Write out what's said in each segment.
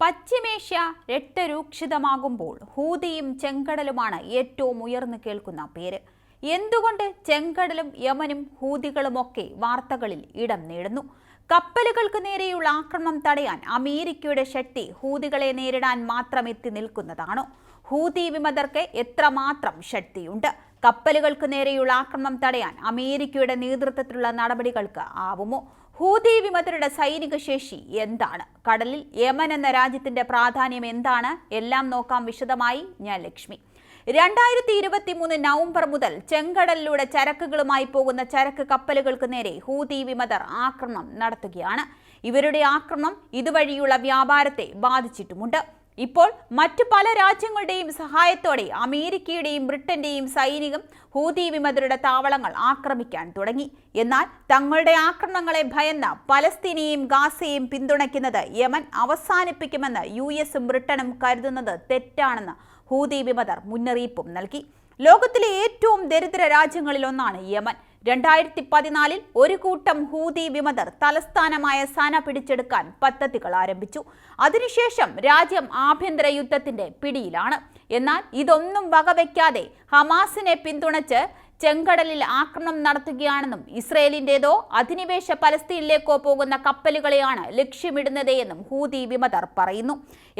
പശ്ചിമേഷ്യ രക്തരൂക്ഷിതമാകുമ്പോൾ ഹൂതിയും ചെങ്കടലുമാണ് ഏറ്റവും ഉയർന്നു കേൾക്കുന്ന പേര്. എന്തുകൊണ്ട് ചെങ്കടലും യമനും ഹൂതികളുമൊക്കെ വാർത്തകളിൽ ഇടം നേടുന്നു? കപ്പലുകൾക്ക് നേരെയുള്ള ആക്രമണം തടയാൻ അമേരിക്കയുടെ ശക്തി ഹൂതികളെ നേരിടാൻ മാത്രം എത്തി നിൽക്കുന്നതാണോ? ഹൂതി വിമതർക്ക് എത്രമാത്രം ശക്തിയുണ്ട്? കപ്പലുകൾക്ക് നേരെയുള്ള ആക്രമണം തടയാൻ അമേരിക്കയുടെ നേതൃത്വത്തിലുള്ള നടപടികൾക്ക് ആവുമോ? ഹൂതി വിമതരുടെ സൈനിക ശേഷി എന്താണ്? കടലിൽ യമൻ എന്ന രാജ്യത്തിന്റെ പ്രാധാന്യം എന്താണ്? എല്ലാം നോക്കാം വിശദമായി ഞാൻ ലക്ഷ്മി. രണ്ടായിരത്തി ഇരുപത്തി മൂന്ന് നവംബർ മുതൽ ചെങ്കടലിലൂടെ ചരക്കുകളുമായി പോകുന്ന ചരക്ക് കപ്പലുകൾക്ക് നേരെ ഹൂതി വിമതർ ആക്രമണം നടത്തുകയാണ്. ഇവരുടെ ആക്രമണം ഇതുവഴിയുള്ള വ്യാപാരത്തെ ബാധിച്ചിട്ടുമുണ്ട്. ഇപ്പോൾ മറ്റു പല രാജ്യങ്ങളുടെയും സഹായത്തോടെ അമേരിക്കയുടെയും ബ്രിട്ടന്റെയും സൈനികം ഹൂതി വിമതരുടെ താവളങ്ങൾ ആക്രമിക്കാൻ തുടങ്ങി. എന്നാൽ തങ്ങളുടെ ആക്രമണങ്ങളെ ഭയന്ന പലസ്തീനെയും ഗാസയെയും പിന്തുണയ്ക്കുന്നത് യമൻ അവസാനിപ്പിക്കുമെന്ന് യു എസും ബ്രിട്ടനും കരുതുന്നത് തെറ്റാണെന്ന് ഹൂതി വിമതർ മുന്നറിയിപ്പും നൽകി. ലോകത്തിലെ ഏറ്റവും ദരിദ്ര രാജ്യങ്ങളിലൊന്നാണ് യമൻ. രണ്ടായിരത്തി പതിനാലിൽ ഒരു കൂട്ടം ഹൂതി വിമതർ തലസ്ഥാനമായ സന പിടിച്ചെടുക്കാൻ പദ്ധതികൾ ആരംഭിച്ചു. അതിനുശേഷം രാജ്യം ആഭ്യന്തര യുദ്ധത്തിന്റെ പിടിയിലാണ്. എന്നാൽ ഇതൊന്നും വകവെക്കാതെ ഹമാസിനെ പിന്തുണച്ച് ചെങ്കടലിൽ ആക്രമണം നടത്തുകയാണെന്നും ഇസ്രയേലിന്റേതോ അധിനിവേശ പലസ്തീനിലേക്കോ പോകുന്ന കപ്പലുകളെയാണ് ലക്ഷ്യമിടുന്നതെന്നും ഹൂതി വിമതർ പറയുന്നു.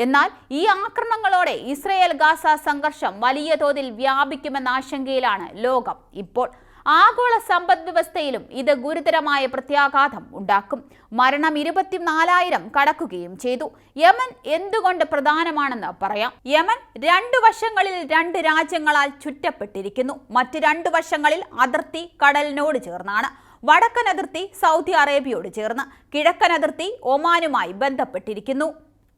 എന്നാൽ ഈ ആക്രമണങ്ങളോടെ ഇസ്രയേൽ ഗാസ സംഘർഷം വലിയ തോതിൽ വ്യാപിക്കുമെന്ന ആശങ്കയിലാണ് ലോകം ഇപ്പോൾ. ആഗോള സമ്പദ് വ്യവസ്ഥയിലും ഇത് ഗുരുതരമായ പ്രത്യാഘാതം ഉണ്ടാക്കും. മരണം ഇരുപത്തിനാലായിരം കടക്കുകയും ചെയ്തു. യമൻ എന്തുകൊണ്ട് പ്രധാനമാണെന്ന് പറയാം. യമൻ രണ്ടു വശങ്ങളിൽ രണ്ട് രാജ്യങ്ങളാൽ ചുറ്റപ്പെട്ടിരിക്കുന്നു. മറ്റ് രണ്ടു വശങ്ങളിൽ അതിർത്തി കടലിനോട് ചേർന്നാണ്. വടക്കൻ അതിർത്തി സൗദി അറേബ്യയോട് ചേർന്ന്. കിഴക്കൻ അതിർത്തി ഒമാനുമായി ബന്ധപ്പെട്ടിരിക്കുന്നു.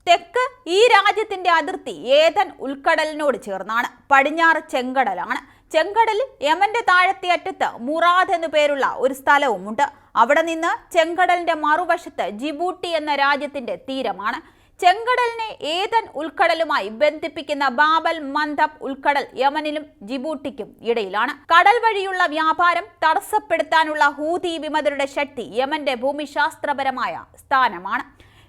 തെക്ക് ഈ രാജ്യത്തിന്റെ അതിർത്തി ഏതൻ ഉൾക്കടലിനോട് ചേർന്നാണ്. പടിഞ്ഞാറ് ചെങ്കടലാണ്. ചെങ്കടലിൽ യമന്റെ താഴത്തെ അറ്റത്ത് മുറാദ് എന്നു പേരുള്ള ഒരു സ്ഥലവുമുണ്ട്. അവിടെ നിന്ന് ചെങ്കടലിന്റെ മറുവശത്ത് ജിബൂട്ടി എന്ന രാജ്യത്തിന്റെ തീരമാണ്. ചെങ്കടലിനെ ഏതൻ ഉൾക്കടലുമായി ബന്ധിപ്പിക്കുന്ന ബാബൽ മന്ദബ് ഉൾക്കടൽ യമനിലും ജിബൂട്ടിക്കും ഇടയിലാണ്. കടൽ വഴിയുള്ള വ്യാപാരം തടസ്സപ്പെടുത്താനുള്ള ഹൂതി വിമതരുടെ ശക്തി യമന്റെ ഭൂമിശാസ്ത്രപരമായ സ്ഥാനമാണ്.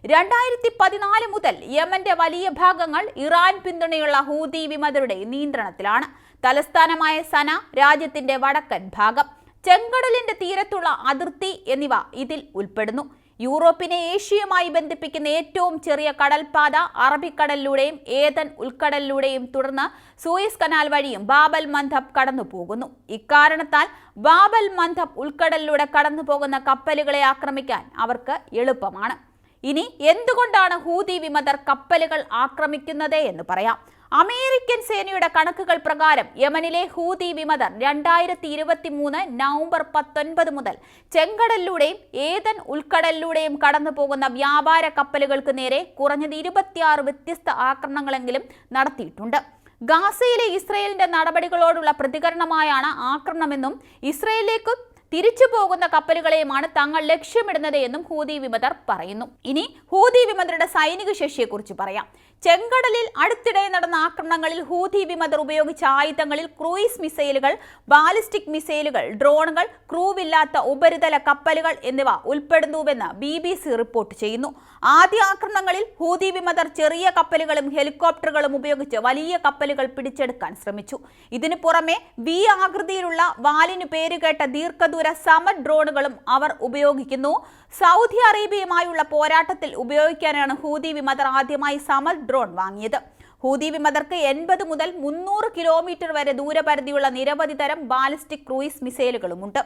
രണ്ടായിരത്തി പതിനാല് മുതൽ യമന്റെ വലിയ ഭാഗങ്ങൾ ഇറാൻ പിന്തുണയുള്ള ഹൂതി വിമതരുടെ നിയന്ത്രണത്തിലാണ്. തലസ്ഥാനമായ സന രാജ്യത്തിന്റെ വടക്കൻ ഭാഗം. ചെങ്കടലിന്റെ തീരത്തുള്ള അതിർത്തി എന്നിവ ഇതിൽ ഉൾപ്പെടുന്നു. യൂറോപ്പിനെ ഏഷ്യയുമായി ബന്ധിപ്പിക്കുന്ന ഏറ്റവും ചെറിയ കടൽപാത അറബിക്കടലിലൂടെയും ഏതൻ ഉൾക്കടലിലൂടെയും തുടർന്ന് സൂയസ് കനാൽ വഴിയും ബാബൽ മന്ധബ് കടന്നു പോകുന്നു ഇക്കാരണത്താൽ ബാബൽ മന്ധബ് ഉൾക്കടലിലൂടെ കടന്നു പോകുന്ന കപ്പലുകളെ ആക്രമിക്കാൻ അവർക്ക് എളുപ്പമാണ്. ഇനി എന്തുകൊണ്ടാണ് ഹൂതി വിമതർ കപ്പലുകൾ ആക്രമിക്കുന്നത് എന്ന് പറയാം. അമേരിക്കൻ സേനയുടെ കണക്കുകൾ പ്രകാരം യമനിലെ ഹൂതി വിമതർ രണ്ടായിരത്തി ഇരുപത്തി മൂന്ന് നവംബർ പത്തൊൻപത് മുതൽ ചെങ്കടലിലൂടെയും ഏതൻ ഉൾക്കടലിലൂടെയും കടന്നു പോകുന്ന വ്യാപാര കപ്പലുകൾക്ക് നേരെ കുറഞ്ഞത് ഇരുപത്തിയാറ് വ്യത്യസ്ത ആക്രമണങ്ങളെങ്കിലും നടത്തിയിട്ടുണ്ട്. ഗാസയിലെ ഇസ്രയേലിന്റെ നടപടികളോടുള്ള പ്രതികരണമായാണ് ആക്രമണമെന്നും ഇസ്രയേലിലേക്ക് തിരിച്ചു പോകുന്ന കപ്പലുകളെയുമാണ് തങ്ങൾ ലക്ഷ്യമിടുന്നത് എന്നും ഹൂതി വിമതർ പറയുന്നു. ഇനി ഹൂതി വിമതരുടെ സൈനിക ശേഷിയെക്കുറിച്ച് പറയാം. ചെങ്കടലിൽ അടുത്തിടെ നടന്ന ആക്രമണങ്ങളിൽ ഹൂതി വിമതർ ഉപയോഗിച്ച ആയുധങ്ങളിൽ ക്രൂയിസ് മിസൈലുകൾ ബാലിസ്റ്റിക് മിസൈലുകൾ ഡ്രോണുകൾ ക്രൂവില്ലാത്ത ഉപരിതല കപ്പലുകൾ എന്നിവ ഉൾപ്പെടുന്നുവെന്ന് ബി ബി സി റിപ്പോർട്ട് ചെയ്യുന്നു. ആദ്യ ആക്രമണങ്ങളിൽ ഹൂതി വിമതർ ചെറിയ കപ്പലുകളും ഹെലികോപ്റ്ററുകളും ഉപയോഗിച്ച് വലിയ കപ്പലുകൾ പിടിച്ചെടുക്കാൻ ശ്രമിച്ചു. ഇതിനു പുറമെ വി ആകൃതിയിലുള്ള വാലിനു പേരുകേട്ട ദീർഘദൂര സമർ ഡ്രോണുകളും അവർ ഉപയോഗിക്കുന്നു. സൗദി അറേബ്യയുമായുള്ള പോരാട്ടത്തിൽ ഉപയോഗിക്കാനാണ് ഹൂതി വിമതർ ആദ്യമായി സമർ ഡ്രോൺ വാങ്ങിയത്. ഹൂതി വിമതർക്ക് എൺപത് മുതൽ മുന്നൂറ് കിലോമീറ്റർ വരെ ദൂരപരിധിയുള്ള നിരവധി തരം ബാലിസ്റ്റിക് ക്രൂയിസ് മിസൈലുകളുമുണ്ട്.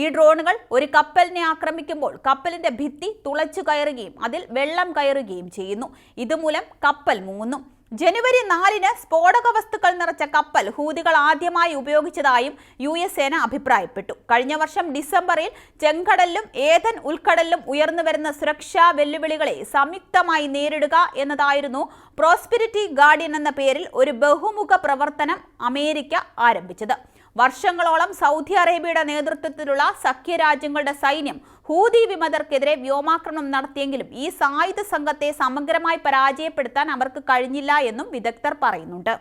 ഈ ഡ്രോണുകൾ ഒരു കപ്പലിനെ ആക്രമിക്കുമ്പോൾ കപ്പലിന്റെ ഭിത്തി തുളച്ചു കയറുകയും അതിൽ വെള്ളം കയറുകയും ചെയ്യുന്നു. ഇതുമൂലം കപ്പൽ മുങ്ങുന്നു. ജനുവരി നാലിന് സ്ഫോടക വസ്തുക്കൾ നിറച്ച കപ്പൽ ഹൂതികൾ ആദ്യമായി ഉപയോഗിച്ചതായും യു എസ് സേന അഭിപ്രായപ്പെട്ടു. കഴിഞ്ഞ വർഷം ഡിസംബറിൽ ചെങ്കടലിലും ഏതൻ ഉൾക്കടലിലും ഉയർന്നു വരുന്ന സുരക്ഷാ വെല്ലുവിളികളെ സംയുക്തമായി നേരിടുക എന്നതായിരുന്നു പ്രോസ്പിരിറ്റി ഗാർഡിയൻ എന്ന പേരിൽ ഒരു ബഹുമുഖ പ്രവർത്തനം അമേരിക്ക ആരംഭിച്ചത്. വർഷങ്ങളോളം സൗദി അറേബ്യയുടെ നേതൃത്വത്തിലുള്ള സഖ്യരാജ്യങ്ങളുടെ സൈന്യം ഹൂതി വിമതർക്കെതിരെ വ്യോമാക്രമണം നടത്തിയെങ്കിലും ഈ സായുധ സംഘത്തെ സമഗ്രമായി പരാജയപ്പെടുത്താൻ അവർക്ക് കഴിഞ്ഞില്ല എന്നും വിദഗ്ധർ പറയുന്നുണ്ട്.